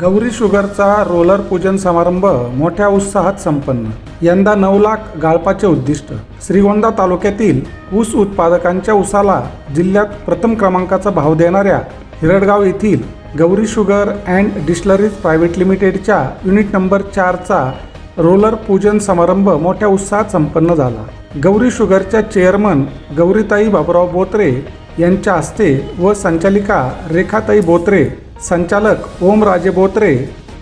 गौरी शुगरचा रोलर पूजन समारंभ मोठ्या उत्साहात संपन्न. यंदा नऊ लाख गाळपाचे उद्दिष्ट. श्रीगोंदा तालुक्यातील ऊस उत्पादकांच्या ऊसाला जिल्ह्यात प्रथम क्रमांकाचा भाव देणाऱ्या हिरडगाव येथील Gauri sugar and distilleries private लिमिटेडच्या युनिट नंबर चारचा रोलर पूजन समारंभ मोठ्या उत्साहात संपन्न झाला. गौरी शुगरच्या चेअरमन गौरीताई बाबुराव बोत्रे यांच्या हस्ते व संचालिका रेखाताई बोत्रे संचालक ओमराजे बोत्रे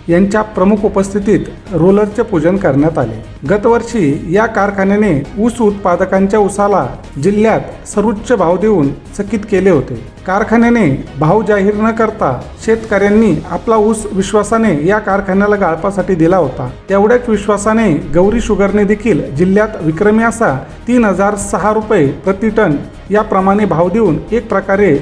यांच्या प्रमुख उपस्थितीत रोलरचे पूजन करण्यात आले. गतवर्षी या कारखान्याने ऊस उत्पादकांच्या ऊसाला जिल्ह्यात सर्वोच्च भाव देऊन चकित केले होते. कारखान्याने भाव जाहीर न करता शेतकऱ्यांनी आपला ऊस विश्वासाने या कारखान्याला गाळपासाठी दिला होता. तेवढ्याच विश्वासाने गौरी शुगरने देखील जिल्ह्यात विक्रमी असा तीन हजार सहा रुपये प्रति टन याप्रमाणे भाव देऊन एक प्रकारे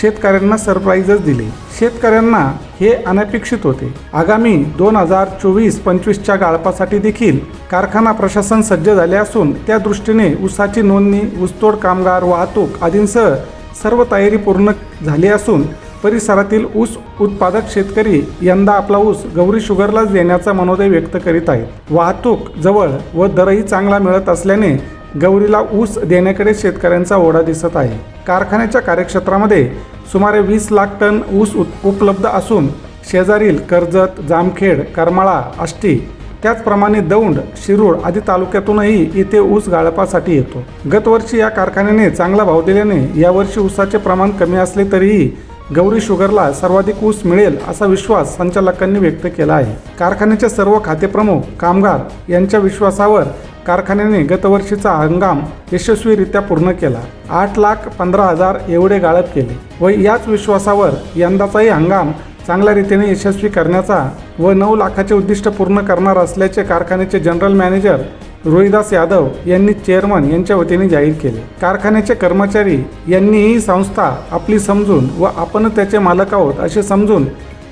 शेतकऱ्यांना सरप्राईजच दिले. शेतकऱ्यांना हे अनपेक्षित होते. आगामी दोन हजार चोवीस पंचवीसच्या गाळपासाठी देखील कारखाना प्रशासन सज्ज झाले असून त्या दृष्टीने ऊसाची नोंदणी ऊसतोड कामगार वाहतूक आदींसह सर्व तयारी पूर्ण झाली असून परिसरातील ऊस उत्पादक शेतकरी यंदा आपला ऊस गौरी शुगरलाच देण्याचा मनोदय व्यक्त करीत आहेत. वाहतूक जवळ व दरही चांगला मिळत असल्याने गौरीला ऊस देण्याकडे शेतकऱ्यांचा ओढा दिसत आहे. कारखान्याच्या कार्यक्षेत्रामध्ये सुमारे वीस लाख टन ऊस उपलब्ध असून शेजारील कर्जत जामखेड करमाळा आष्टी त्याचप्रमाणे दौंड शिरूळ आदी तालुक्यातूनही इथे ऊस गाळपासाठी येतो. गतवर्षी या कारखान्याने चांगला भाव दिल्याने यावर्षी ऊसाचे प्रमाण कमी असले तरीही गौरी शुगरला सर्वाधिक ऊस मिळेल असा विश्वास संचालकांनी व्यक्त केला आहे. कारखान्याचे सर्व खातेप्रमुख कामगार यांच्या विश्वासावर कारखान्याने गतवर्षीचा हंगाम यशस्वीरित्या पूर्ण केला. आठ लाख पंधरा हजार एवढे गाळप केले व याच विश्वासावर यंदाचाही हंगाम चांगल्या रीतीने यशस्वी करण्याचा व नऊ लाखाचे उद्दिष्ट पूर्ण करणार असल्याचे कारखान्याचे जनरल मॅनेजर रोहिदास यादव यांनी चेअरमन यांच्या वतीने जाहीर केले. कारखान्याचे कर्मचारी यांनी ही संस्था आपली समजून व आपण त्याचे मालक आहोत असे समजून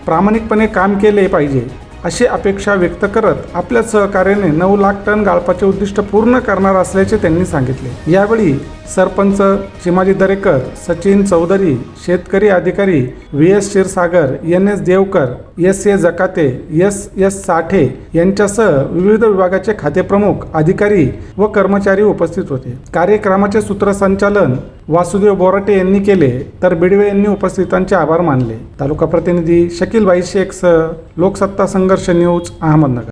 प्रामाणिकपणे काम केले पाहिजे. अशी अपेक्षा व्यक्त करत आपल्या सहकार्याने नऊ लाख टन गाळपाचे उद्दिष्ट पूर्ण करणार असल्याचे त्यांनी सांगितले. यावेळी सरपंच चिमाजी दरेकर सचिन चौधरी शेतकरी अधिकारी V S Kshirsagar N S Devkar S A Jakate S S Sathe यांच्यासह विविध विभागाचे खातेप्रमुख अधिकारी व कर्मचारी उपस्थित होते. कार्यक्रमाचे सूत्रसंचालन वासुदेव बोराटे यांनी केले तर बिडवे यांनी उपस्थितांचे आभार मानले. तालुका प्रतिनिधी शकील बाई शेखसह लोकसत्ता संघर्ष न्यूज अहमदनगर.